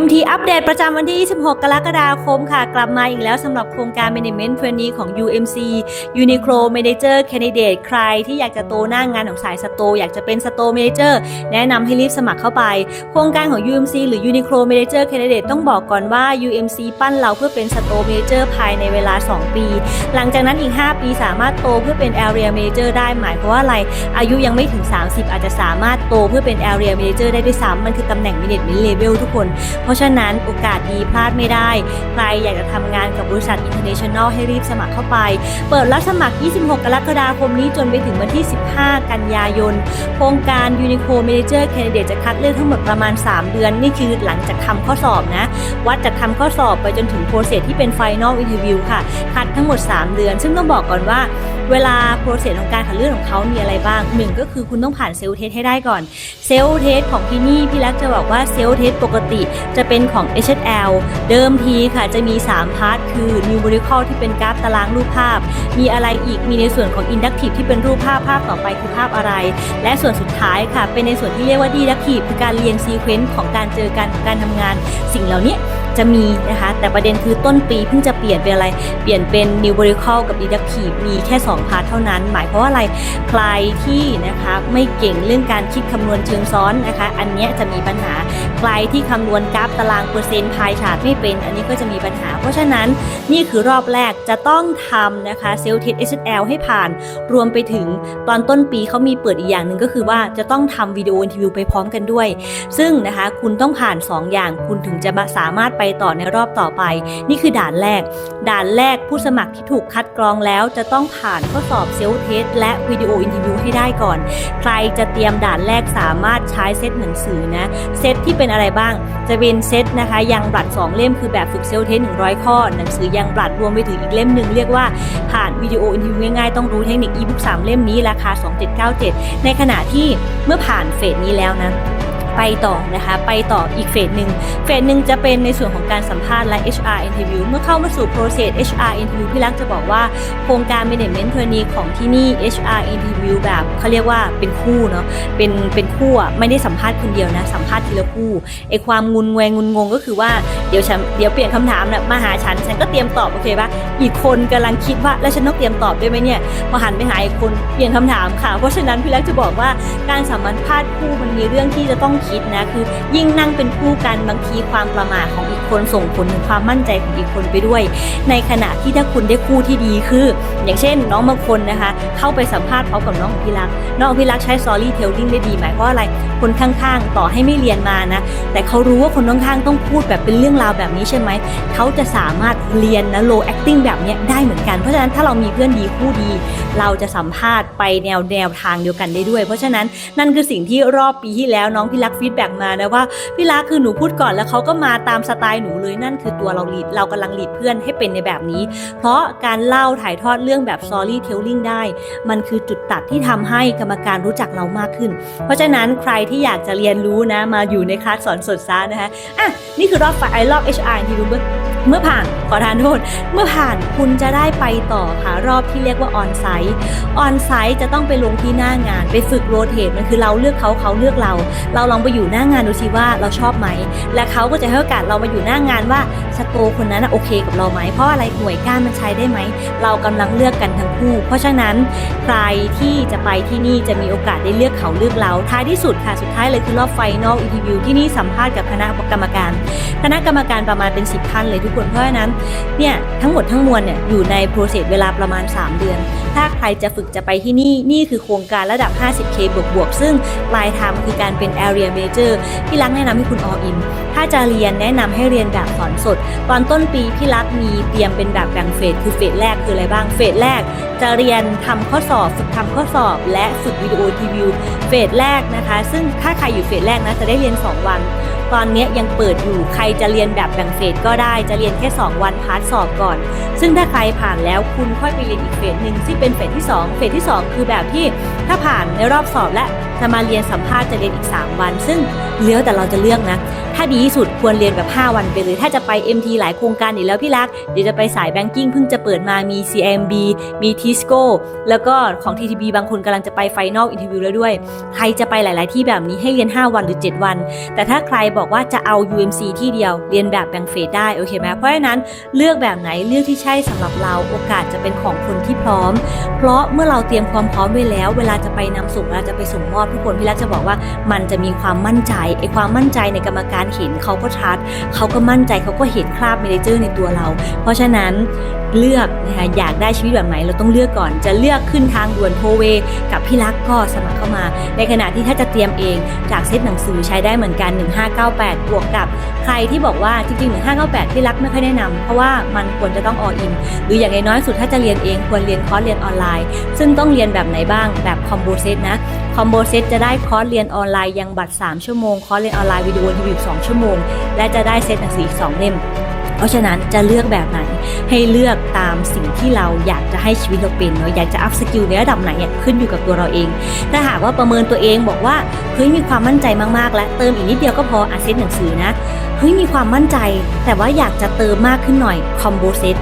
MT อัปเดตประจำวันที่ 26 กรกฎาคมค่ะ กลับมาอีกแล้วสำหรับโครงการ Management Trainee ของ UMC Uniqlo Manager Candidate ใครที่อยากจะโตหน้างานของสายสโต อยากจะเป็นสโตร์ Manager แนะนำให้รีบสมัครเข้าไป โครงการของ UMC หรือ Uniqlo Manager Candidate ต้องบอกก่อนว่า UMC ปั้นเราเพื่อเป็นสโตร์ Manager ภายในเวลา 2 ปี หลังจากนั้นอีก 5 ปีสามารถโตเพื่อเป็น Area Manager ได้หมายความว่าอะไร อายุยังไม่ถึง 30 อาจจะสามารถโตเพื่อเป็น Area Manager ได้ด้วยซ้ำมันคือตำแหน่ง Management Level ทุกคนเพราะฉะนั้นโอกาสดีพลาดไม่ได้ ใครอยากจะทำงานกับบริษัท International ให้รีบสมัครเข้าไป เปิดรับสมัคร 26 กรกฎาคมนี้จนไปถึงวันที่ 15 กันยายน โครงการ Unico Manager Candidate จะคัดเลือกทั้งหมดประมาณ 3 เดือน นี่คือหลังจากทำข้อสอบนะ วัดจากทำข้อสอบไปจนถึงโปรเซสที่เป็น Final Interview ค่ะ คัดทั้งหมด 3 เดือน ซึ่งต้องบอกก่อนว่าเวลาโปรเซสของการคัดเลือกของเขามีอะไรบ้างหนึ่งก็คือคุณต้องผ่านเซลล์เทสให้ได้ก่อน เซลล์เทสของที่นี่พี่รักจะบอกว่าเซลล์เทสปกติจะเป็นของ HL เดิมทีค่ะจะมี 3 พาร์ทคือ numerical ที่เป็นกราฟตารางรูปภาพ มีอะไรอีกมีในส่วนของ inductive ที่เป็นรูปภาพภาพต่อไปคือภาพอะไร และส่วนสุดท้ายค่ะเป็นในส่วนที่เรียกว่า deductive คือการเรียงซีเควนซ์ของการเจอกันของการทำงาน สิ่งเหล่านี้ จะมีนะคะ แต่ประเด็นคือต้นปีเพิ่งจะเปลี่ยนเป็นอะไร เปลี่ยนเป็น numerical กับ deductive มีแค่ 2 พาร์ทเท่านั้น หมายความว่าอะไร ใครที่นะคะไม่เก่งเรื่องการคิดคำนวณเชิงซ้อนนะคะ อันเนี้ยจะมีปัญหา ใครที่คำนวณกราฟตารางเปอร์เซ็นต์พายชาร์ตไม่เป็น อันนี้ก็จะมีปัญหา เพราะฉะนั้นนี่คือรอบแรกจะต้องทำนะคะเซลล์เทส SL ให้ผ่าน รวมไปถึงตอนต้นปีเขามีเปิดอีกอย่างหนึ่งก็คือว่าจะต้องทำวิดีโออินทิวิวไปพร้อมกันด้วย ซึ่งนะคะคุณต้องผ่าน 2 อย่างคุณถึงจะสามารถไปต่อในรอบต่อไป นี่คือด่านแรก ด่านแรกผู้สมัครที่ถูกคัดกรองแล้วจะต้องผ่านข้อสอบเซลล์เทสและวิดีโออินทิวิวให้ได้ก่อน ใครจะเตรียมด่านแรกสามารถใช้เซตหนังสือนะ เซตที่เป็นอะไรบ้าง จะเป็นเซตนะคะ ยังบลัด 2 เล่มคือแบบฝึกเซลล์เทส100 ข้อ หนังสือยังบลัดรวมไปถึงอีกเล่มหนึ่งเรียกว่าผ่านวิดีโออินทิวิวง่ายๆ ต้องรู้เทคนิคอีบุ๊ก3เล่มนี้ราคา 2797 ในขณะที่เมื่อผ่านเฟสนี้แล้วนะ ไปต่อนะคะไปต่ออีกเฟสหนึ่งเฟสหนึ่งจะเป็นในส่วนของการสัมภาษณ์และ HR interview เมื่อเข้ามาสู่ process HR interview พี่รักจะบอกว่าโครงการ management trainee ของที่นี่ HR interview แบบเขาเรียกว่าเป็นคู่เนาะเป็นเป็นคู่อะไม่ได้สัมภาษณ์คนเดียวนะสัมภาษณ์ทีละคู่ไอความงุนงวยงุนงงก็คือว่าเดี๋ยวฉันเดี๋ยวเปลี่ยนคำถามนะมาหาฉันฉันก็เตรียมตอบโอเคปะอีกคนกำลังคิดว่าแล้วฉันต้องเตรียมตอบด้วยไหมเนี่ยพอหันไปหาอีกคนเปลี่ยนคำถามค่ะ เพราะฉะนั้นพี่รักจะบอกว่าการสัมภาษณ์คู่มันมีเรื่องที่จะต้องคิดนะคือยิ่งนั่งเป็นคู่กันบางทีความประมาทของอีกคนส่งผลถึงความมั่นใจของอีกคนไปด้วย ในขณะที่ถ้าคุณได้คู่ที่ดีคือ อย่างเช่น น้องบางคนนะคะ เข้าไปสัมภาษณ์เขากับน้องพี่รักน้องพี่รักใช้ซอรี่เทลลิ่งได้ดีหมายความอะไรคนข้างๆ ต่อให้ไม่เรียนมานะ แต่เขารู้ว่าคนข้างๆต้องพูดแบบเป็นเรื่องราวแบบนี้ใช่ไหมเขาจะสามารถเรียนนะ low acting แบบนี้ได้เหมือนกันเพราะฉะนั้นถ้าเรามีเพื่อนดีคู่ดี เราจะสัมภาษณ์ไปแนวแนวทางเดียวกันได้ด้วย เพราะฉะนั้นนั่นคือสิ่งที่รอบปีที่แล้วน้องพี่รักฟีดแบ็กมานะว่าพี่รักคือหนูพูดก่อนแล้วเขาก็มาตามสไตล์หนูเลยนั่นคือตัวเราลีดเรากำลังลีดเพื่อนให้เป็นในแบบนี้ เพราะการเล่าถ่ายทอดเรื่องแบบ s อรี่เทลลิงได้ มันคือจุดตัดที่ทำให้กรรมการรู้จักเรามากขึ้น เพราะฉะนั้นใครที่อยากจะเรียนรู้นะมาอยู่ในคลาสสอนสดซะนะคะอะนี่คือรอบไฟรอบ HR ที่รู้เบ้อ เมื่อผ่านขอทานโทษ เมื่อผ่านคุณจะได้ไปต่อค่ะรอบที่เรียกว่าออนไซต์ออนไซต์จะต้องไปลงที่หน้างาน ไปฝึกโรเตทมันคือเราเลือกเขาเขาเลือกเรา เราลองไปอยู่หน้างานดูสิว่าเราชอบไหม และเขาก็จะให้โอกาสเรามาอยู่หน้างานว่าสโตร์คนนั้นโอเคกับเราไหมเพราะอะไรหน่วยก้านมันใช้ได้ไหม เรากำลังเลือกกันทั้งคู่ เพราะฉะนั้นใครที่จะไปที่นี่จะมีโอกาสได้เลือกเขาเลือกเราท้ายที่สุดค่ะสุดท้ายเลยคือรอบไฟนอลอินทิวิวที่นี่สัมภาษณ์กับคณะกรรมการ คณะกรรมการประมาณเป็น10ท่านเลยทุกคนเพราะฉะนั้นเนี่ยทั้งหมดทั้งมวลเนี่ยอยู่ในโปรเซสเวลาประมาณ 3 เดือน ถ้าใครจะฝึกจะไปที่นี่ นี่คือโครงการระดับ 50k บวกบวกๆซึ่งปลายทางคือการเป็น area major พี่รักแนะนำให้คุณ all in ถ้าจะเรียนแนะนำให้เรียนแบบสอนสด ตอนต้นปีพี่รักมีเตรียมเป็นแบบแบ่งเฟสคือเฟสแรกคืออะไรบ้าง เฟสแรก จะเรียนทำข้อสอบฝึกทำข้อสอบ และฝึกวิดีโอทีวิวเฟสแรกนะคะ ซึ่งถ้าใครอยู่เฟสแรกนะจะได้เรียน 2 วันตอนเนี้ยยังเปิดอยู่ใครจะเรียนแบบแบ่งเฟสก็ได้จะเรียนแค่ 2 วันพาร์ทสอบก่อน ซึ่งถ้าใครผ่านแล้วคุณค่อยไปเรียนอีกเฟสหนึ่งที่เป็นเฟสที่ 2 เฟสที่ 2 คือแบบที่ถ้าผ่านในรอบสอบและจะมาเรียนสัมภาษณ์จะเรียนอีก 3 วัน ซึ่งเลี้ยวแต่เราจะเลือกนะ ถ้าดีที่สุดควรเรียนแบบ 5 วันไปเลย ถ้าจะไป MT หลายโครงการอีกแล้วพี่รัก เดี๋ยวจะไปสายแบงกิ้งเพิ่งจะเปิดมามี CMB มี Tisco แล้วก็ของ TTB บางคนกำลังจะไป Final Interview แล้วด้วย ใครจะไปหลาย ๆ ที่แบบนี้ให้เรียน 5 วันหรือ 7 วัน แต่ถ้าใครบอกว่าจะเอา UMC ที่เดียวเรียนแบบแบ่งเฟสได้โอเคไหมเพราะฉะนั้นเลือกแบบไหนเลือกที่ใช่สำหรับเราโอกาสจะเป็นของคนที่พร้อมเพราะเมื่อเราเตรียมความพร้อมไว้แล้ว เวลาจะไปนำส่งเวลาจะไปส่งมอบทุกคนพี่รักจะบอกว่ามันจะมีความมั่นใจไอ้ความมั่นใจในกรรมการเห็นเขาก็ชัดเขาก็มั่นใจเขาก็เห็นคราบเมเนเจอร์ในตัวเรา เพราะฉะนั้นเลือกนะคะอยากได้ชีวิตแบบไหนเราต้องเลือกก่อน จะเลือกขึ้นทางด่วนโทเวกับพี่รักก็สมัครเข้ามา ในขณะที่ถ้าจะเตรียมเองจากเซตหนังสือใช้ได้เหมือนกัน 1598 บวกกับ ใครที่บอกว่าจริงๆ1598พี่รักไม่ค่อยแนะนำเพราะว่ามันควรจะต้องออิน หรืออย่างน้อยสุดถ้าจะเรียนเองควรเรียนคอร์สเรียนออนไลน์ ซึ่งต้องเรียนแบบไหนบ้างแบบคอมโบเซตนะคอมโบเซตจะได้คอร์สเรียนออนไลน์ยังบัตร 3 ชั่วโมง คอร์สเรียนออนไลน์วิดีโอทีวี2ชั่วโมง และจะได้เซตหนังสืออีก2เล่ม เพราะฉะนั้นจะเลือกแบบไหนให้เลือกตามสิ่งที่เราอยากจะให้ชีวิตเราเป็นเนาะอยากจะอัพสกิลในระดับไหนเนี่ยขึ้นอยู่กับตัวเราเอง ถ้าหากว่าประเมินตัวเองบอกว่าเฮ้ยมีความมั่นใจมากๆ และเติมอีกนิดเดียวก็พออาเซตหนังสือนะ เฮ้ยมีความมั่นใจ แต่ว่าอยากจะเติมมากขึ้นหน่อยคอมโบเซต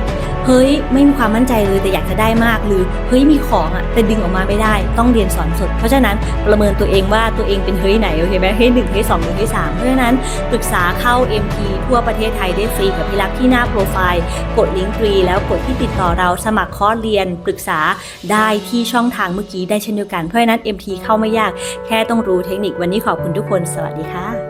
เฮ้ยไม่มีความมั่นใจเลยแต่อยากจะได้มากหรือเฮ้ยมีของอะแต่ดึงออกมาไม่ได้ ต้องเรียนสอนสด เพราะฉะนั้นประเมินตัวเองว่าตัวเองเป็นเฮ้ยไหนโอเคไหมเฮ้ยหนึ่งเฮ้ยสองหรือเฮ้ยสามเพราะฉะนั้นปรึกษาเข้า MP ทั่วประเทศไทยได้ฟรีกับพี่รักที่หน้าโปรไฟล์กดลิงก์ฟรีแล้วกดที่ติดต่อเราสมัครคอร์สเรียนปรึกษาได้ที่ช่องทางเมื่อกี้ได้เช่นเดียวกันเพราะฉะนั้น MT เข้าไม่ยากแค่ต้องรู้เทคนิควันนี้ขอบคุณทุกคน สวัสดีค่ะ